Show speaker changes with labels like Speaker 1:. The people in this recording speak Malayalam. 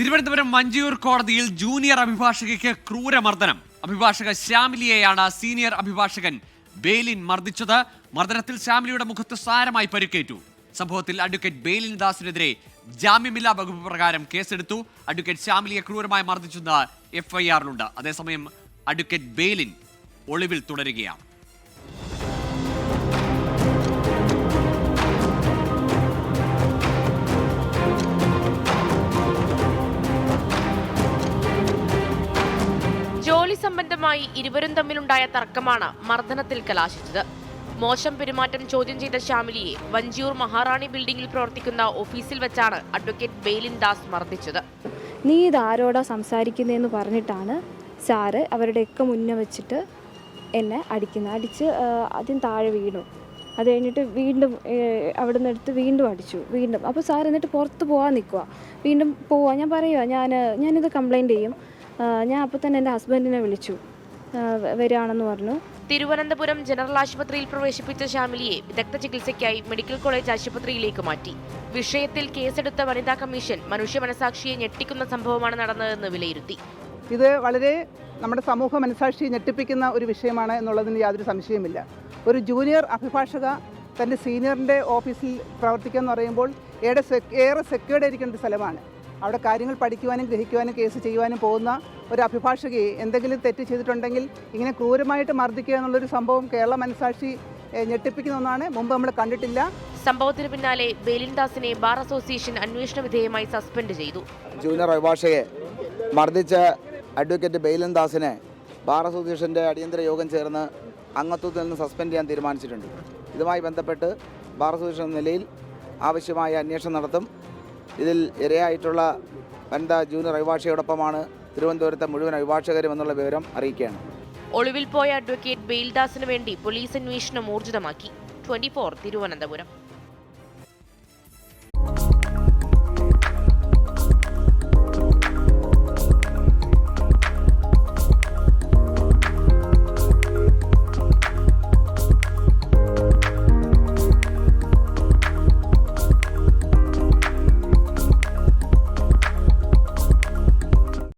Speaker 1: തിരുവനന്തപുരം മഞ്ചിയൂർ കോടതിയിൽ ജൂനിയർ അഭിഭാഷകയ്ക്ക് ക്രൂരമർദ്ദനം. അഭിഭാഷക ശ്യാമിലിയെയാണ് സീനിയർ അഭിഭാഷകൻ ബെയിലിൻ മർദ്ദിച്ചത്. മർദ്ദനത്തിൽ ശ്യാമിലിയുടെ മുഖത്ത് സാരമായി പരിക്കേറ്റു. സംഭവത്തിൽ അഡ്വക്കേറ്റ് ബെയിലിൻ ദാസിനെതിരെ ജാമ്യമില്ലാ വകുപ്പ് പ്രകാരം കേസെടുത്തു. അഡ്വക്കേറ്റ് ശ്യാമിലിയെ ക്രൂരമായി മർദ്ദിച്ചെന്ന് എഫ്ഐആറിലുണ്ട്. അതേസമയം അഡ്വക്കേറ്റ് ബെയിലിൻ ഒളിവിൽ തുടരുകയാണ്.
Speaker 2: ജോലി സംബന്ധമായി ഇരുവരും തമ്മിലുണ്ടായ തർക്കമാണ് മർദ്ദനത്തിൽ കലാശിച്ചത്. മോശം പെരുമാറ്റം ചോദ്യം ചെയ്ത ശ്യാമിലിയെ വഞ്ചിയൂർ മഹാറാണി ബിൽഡിംഗിൽ പ്രവർത്തിക്കുന്ന ഓഫീസിൽ വെച്ചാണ് അഡ്വക്കേറ്റ് ബെയിലിൻ ദാസ് മർദ്ദിച്ചത്.
Speaker 3: നീ ഇത് ആരോടാ സംസാരിക്കുന്നതെന്ന് പറഞ്ഞിട്ടാണ് സാറ് അവരുടെയൊക്കെ മുന്നേ വെച്ചിട്ട് എന്നെ അടിക്കുന്നത് അടിച്ച് ആദ്യം താഴെ വീണു. അത് കഴിഞ്ഞിട്ട് വീണ്ടും അവിടെ നിന്ന് എടുത്ത് വീണ്ടും അടിച്ചു വീണ്ടും. അപ്പോൾ സാർ എന്നിട്ട് പുറത്ത് പോകാൻ നിൽക്കുക വീണ്ടും പോവാ. ഞാൻ പറയുക ഞാൻ ഞാനിത് കംപ്ലയിന്റ് ചെയ്യും. ഞാൻ അപ്പോൾ തന്നെ എന്റെ ഹസ്ബൻഡിനെ വിളിച്ചു. വരികയാണെന്ന് പറഞ്ഞു.
Speaker 2: തിരുവനന്തപുരം ജനറൽ ആശുപത്രിയിൽ പ്രവേശിപ്പിച്ച ശ്യാമിലിയെ വിദഗ്ധ ചികിത്സയ്ക്കായി മെഡിക്കൽ കോളേജ് ആശുപത്രിയിലേക്ക് മാറ്റി. വിഷയത്തിൽ കേസെടുത്ത വനിതാ കമ്മീഷൻ മനുഷ്യ മനസാക്ഷിയെ ഞെട്ടിക്കുന്ന സംഭവമാണ് നടന്നതെന്ന് വിലയിരുത്തി.
Speaker 4: ഇത് വളരെ നമ്മുടെ സമൂഹ മനസാക്ഷി ഞെട്ടിപ്പിക്കുന്ന ഒരു വിഷയമാണ് എന്നുള്ളതിന് യാതൊരു സംശയമില്ല ഒരു ജൂനിയർ അഭിഭാഷക തന്റെ സീനിയറിന്റെ ഓഫീസിൽ പ്രവർത്തിക്കുക എന്ന് പറയുമ്പോൾ ഏറെ സെക്യൂർഡ് ആയിരിക്കേണ്ട സ്ഥലമാണ്. അവിടെ കാര്യങ്ങൾ പഠിക്കുവാനും ഗ്രഹിക്കുവാനും കേസ് ചെയ്യുവാനും പോകുന്ന ഒരു അഭിഭാഷകയെ എന്തെങ്കിലും തെറ്റ് ചെയ്തിട്ടുണ്ടെങ്കിൽ ഇങ്ങനെ ക്രൂരമായിട്ട് മർദ്ദിക്കുക എന്നുള്ളൊരു സംഭവം കേരള മനസാക്ഷി ഞെട്ടിപ്പിക്കുന്ന ഒന്നാണ്. മുമ്പ് നമ്മൾ കണ്ടിട്ടില്ല.
Speaker 2: സംഭവത്തിന് പിന്നാലെ ബേലിൻദാസിനെ ബാർ അസോസിയേഷൻ അന്വേഷണ വിധേയമായി സസ്പെൻഡ് ചെയ്തു.
Speaker 5: ജൂനിയർ അഭിഭാഷകയെ മർദ്ദിച്ച അഡ്വക്കേറ്റ് ബേലിൻദാസിനെ ബാർ അസോസിയേഷന്റെ അടിയന്തര യോഗം ചേർന്ന് അംഗത്വത്തിൽ നിന്ന് സസ്പെൻഡ് ചെയ്യാൻ തീരുമാനിച്ചിട്ടുണ്ട്. ഇതുമായി ബന്ധപ്പെട്ട് ബാർ അസോസിയേഷൻ എന്ന നിലയിൽ ആവശ്യമായ അന്വേഷണം നടത്തും. ഇതിൽ ഇരയായിട്ടുള്ള വനിതാ ജൂനിയർ അഭിഭാഷകയോടൊപ്പമാണ് തിരുവനന്തപുരത്തെ മുഴുവൻ അഭിഭാഷകരും എന്നുള്ള വിവരം അറിയിക്കുകയാണ്.
Speaker 2: ഒളിവിൽ പോയ അഡ്വക്കേറ്റ് ബെയിൽദാസിന് വേണ്ടി പോലീസ് അന്വേഷണം ഊർജിതമാക്കി. Twenty four Thiruvananthapuram.